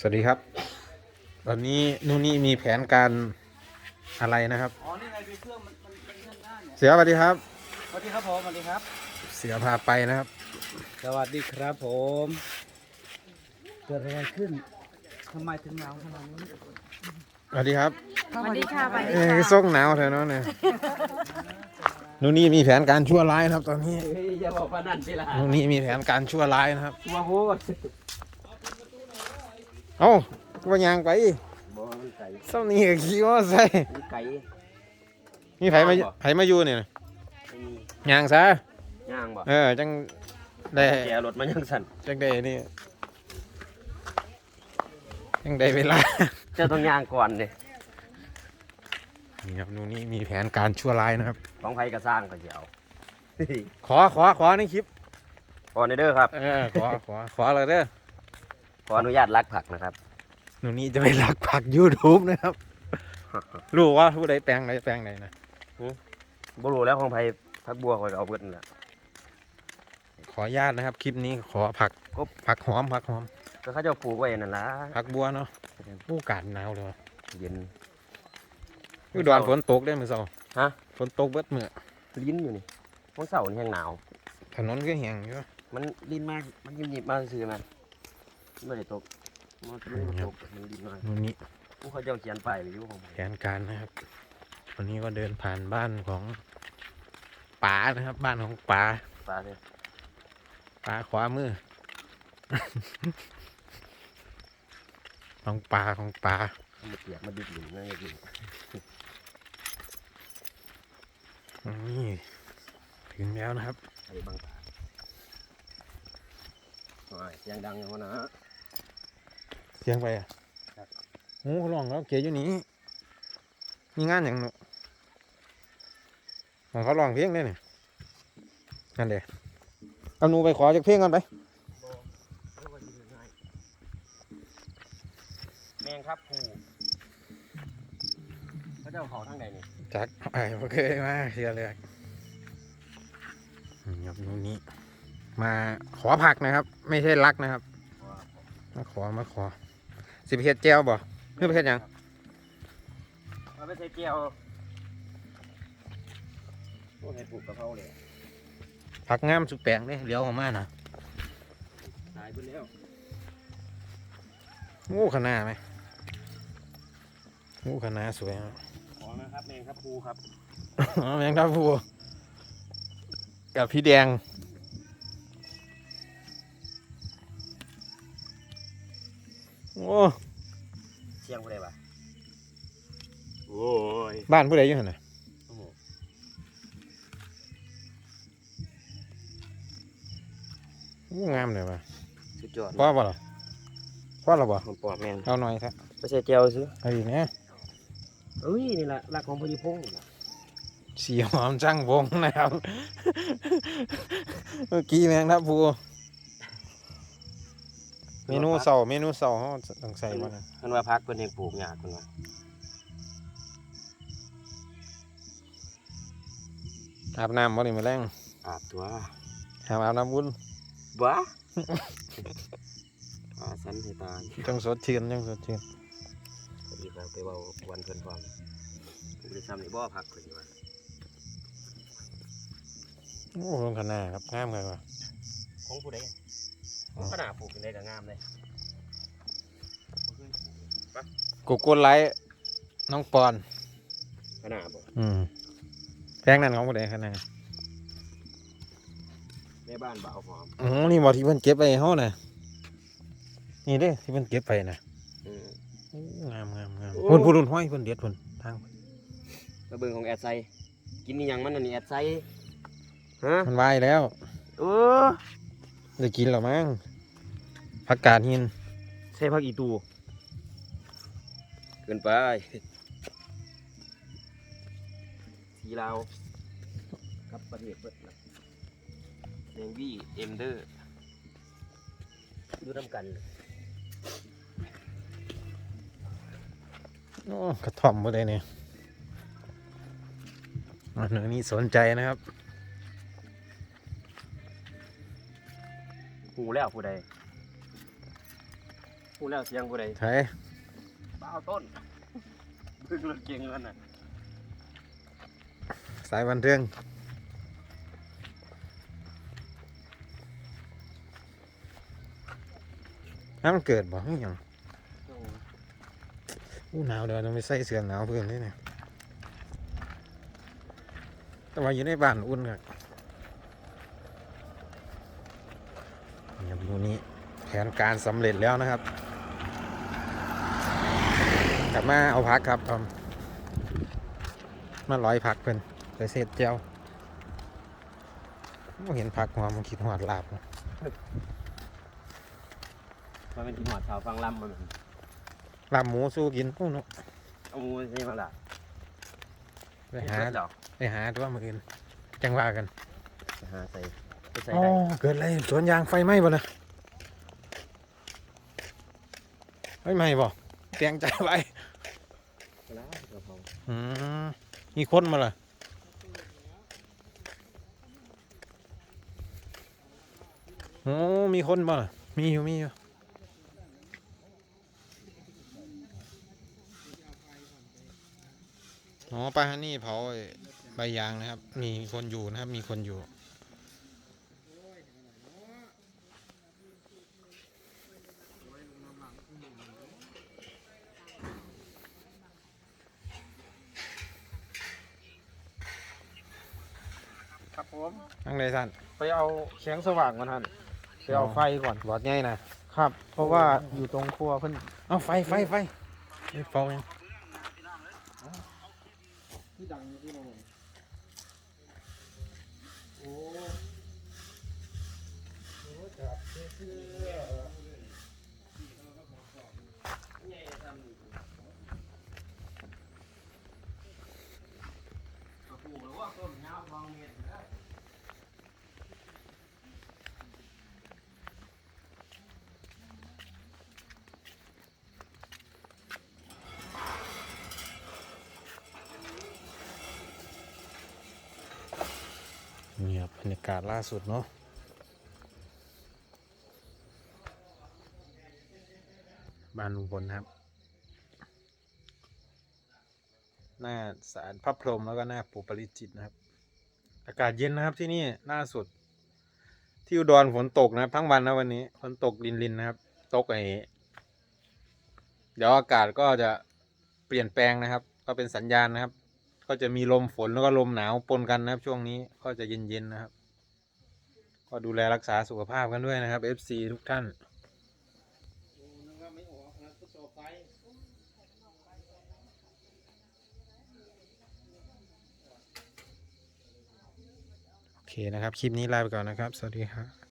สวัสดีครับ ตอนนี้นู่นนี่มีแผนการอะไรนะครับ อ๋อ นี่ไงคือเครื่องมันมันมันเลื่อนได้เนี่ยเสือสวัสดีครับ สวัสดีครับผมสวัสดีครับ เสือพาไปนะครับ สวัสดีครับผม เกิดอะไรขึ้นทำไมถึงหนาวขนาดนี้สวัสดีครับสวัสดีค่ะสวัสดีเอ้ยค่ะส่งหนาวเถอะเนาะเนี่ยนู่นนี่มีแผนการชั่วร้ายนะครับ ตอนนี้เฮ้ยอย่าบอกว่านั่นสิล่ะนู่นนี่มีแผนการชั่วร้ายนะครับ ว่าโหด เอ้าก็ยางไปบ่มันไก่เส้านี้ก็ขี้ว่าใส่มันไก่มีไผมาไผมาอยู่เนี่ยไม่มียางซะย่างบ่เออจังได้แกรถมันยังสั่นจังได้นี่จังได้เวลา เจ้าต้องย่างก่อนเนี่ยนี่ครับนู่นนี่มีแผนการชั่วร้ายนะครับ ของไผก็สร้างก็สิเอาเฮ้ยขอขอขอในคลิปขอในเด้อครับ เออขอขอขอเลยเด้อ ขออนุญาตลักผักนะครับ หนูนี่จะไปลักผัก YouTube นะครับ รู้ว่าผู้ใดแปลงไหนแปลงไหนนะบ่รู้แล้วของไผผักบัวข่อยก็เอาเบิดนั่นแหละ ขออนุญาตนะครับ คลิปนี้ขอผักครับผักหอมผักหอมก็เขาเจ้าปลูกไว้นั่นล่ะผักบัวเนาะผู้กาดหนาวเลยว่ะเย็น อุดรฝนตกได้อมือเสาฮะ ฝนตกเบิดมือลิ้นอยู่นี่วันเสาร์นี่แห้งหนาว ถนนก็แห้งอยู่ มันลิ้นมากมันยิบยิบๆมากซื่อๆมัน ไม่ได้ตกมันไม่ได้ตกมันลิ้นมากนู่นนี่ผู้เขาเจ้าเขียนป้ายไว้อยู่ของผมแผนการนะครับ วันนี้ก็เดินผ่านบ้านของป๋านะครับ บ้านของป๋าป้าเนี่ยป๋าขวามือ ของป๋าของป๋ามันเปียกมันดิบหลินนั่นเองนี่ถึงแล้วนะครับไอ้บางตาโอ้ยเสียงดังอย่างนั้นนะเสียงไปอะครับโอ้ร้องแล้วเก๋อยู่นี่มีงานอย่างหนูของเขาร้องเพลงได้เนี่ยนั่นเด้เอาหนูไปขอจากเพลงกันไปแมงครับผูเขาเจ้าเขาทางไหนนี่จากไปโอเคมาเชียร์เลยนี่ครับหนูนี้ มาขอผักนะครับ ไม่ใช่รักนะครับ มาขอมาขอ สิบเฮ็ดแก้วบ่เพื่อไปเฮ็ดหยังเอาไปใส่เกี๊ยวโอ้เห็ดปลูกกะเพราเลยผักงามสุดแปลงเลยเลี้ยวออกมาน่ะตายไปแล้วโอ้ขนาดไหมโอ้ขนาดสวยครับขอนะครับแมงครับผูครับ อ๋อแมงทับพลูกับพี่แดง โอ้เชียงผู้ใดวะโอ้ยบ้านผู้ใดอยู่หันน่ะโอ้โหโอ้งามเลยว่ะสุดยอดพ่อบ่ล่ะพ่อหรอบ่มันปอดแมงเอาหน่อยครับไปใส่เจียวซื้อเอาอีกนะเอ้ยนี่แหละรักของพญิพงศ์นี่ล่ะสีหอมจังวงนะครับ เมื่อกี้แมงทับพลู เมนูเสาเมนูเสาเขาต้องใส่บ่นะมันว่าพักเพิ่นเองปลูกหญ้าเพิ่นว่าอาบน้ำบ่นี่มาแรงอาบตัวหามอาบน้ำบุญบ้าอาสันให้ตาจังสดชื่นจังสดชื่นพอดีไปไปเว้าวันเพิ่นฟังผมได้ซ้ำนี่บ่พักเพิ่นว่าโอ้ลงขนาดครับงามเลยว่ะของผู้ใดอ๋อ ขนาดปลูกเป็นได้ก็งามเลยบ่เคยปลูกกูกดไลค์น้องปอนขนาดบ่อืมแพงนั่นของผู้ใดขนาดแม่บ้านบ่าวหอมอ๋อนี่บ่ที่เพิ่นเก็บไปเฮาน่ะนี่เด้ที่เพิ่นเก็บไปน่ะอืมโอ้งามงามงามโอ้เพิ่นผู้รุ่นห้อยเพิ่นเด็ดเพิ่นทางมาเบิ่งของแอดไซกินนี่ยังมันอันนี้แอดไซฮะมันวายแล้วเออได้กินแล้วมั้ง ผักกาดหินใช่พักอีตูเกินไปสีลาวกับประเทศเบิดนะแมงวี่เอ็มเดอร์ดูน้ำกันโอ้กระท่อมบ่ได้เนี่ยอันนี้สนใจนะครับหูแล้วผู้ใด พูดแล้วเสียงผู้ใดใช่บ้าวต้นบึ้งรถเก่งกันน่ะสายบันเทิงน้ำมันเกิดบ่อหยังอู้หนาวเดี๋ยวต้องไปใส่เสื้อหนาวเพิ่มด้วยเนี่ยแต่ว่าอยู่ในบ้านอุ่นครับนี่ครับดูนี้แผนการสำเร็จแล้วนะครับ กลับมาเอาพักครับเอามาร้อยพักเพิ่นไปเศษเจียวบ่เห็นพักหัวมันคิดหอดลาบมันเป็นที่หอดชาวฟังลำมันลาบหมูสู้กินโอ้เนาะเอามูใช่ไหมล่ะไปหาเฮ็ดดอกไปหาตัวมืออื่นจังว่ากันไปหาใส่ไปใส่อ๋อได้เกิดอะไรสวนยางไฟไหม้บ่นะไม่ไหม้บ่เตียงใจไร ไปแล้วกระเพรา อื มีคนมาล่ะโอ้ มีคนมาล่ะ มีอยู่ มีอยู่อ๋อปลาฮันนี่เผาใบยางนะครับ มีคนอยู่นะครับ มีคนอยู่ ผมนั่งเลยท่านไปเอาแสงสว่างก่อนท่านไปเอาไฟก่อนบอดใหญ่นะครับ เพราะว่าอยู่ตรงครัวเพิ่นเอาไฟไฟไฟไฟเฝ้ายังที่ดังที่เราโอ้ นี่ครับบรรยากาศล่าสุดเนาะบ้านลุงพลครับ หน้าสารพระพรหมแล้วก็หน้าปู่ปริจิตนะครับ อากาศเย็นนะครับที่นี่ล่าสุด ที่อุดรฝนตกนะครับ ทั้งวันนะวันนี้ฝนตกลินลินนะครับ ตกไอเดี๋ยวอากาศก็จะเปลี่ยนแปลงนะครับ ก็เป็นสัญญาณนะครับ ก็จะมีลมฝนแล้วก็ลมหนาวปนกันนะครับ ช่วงนี้ก็จะเย็นๆนะครับ ก็ดูแลรักษาสุขภาพกันด้วยนะครับ FC ทุกท่านโอเคนะครับ คลิปนี้ลาไปก่อนนะครับ สวัสดีครับ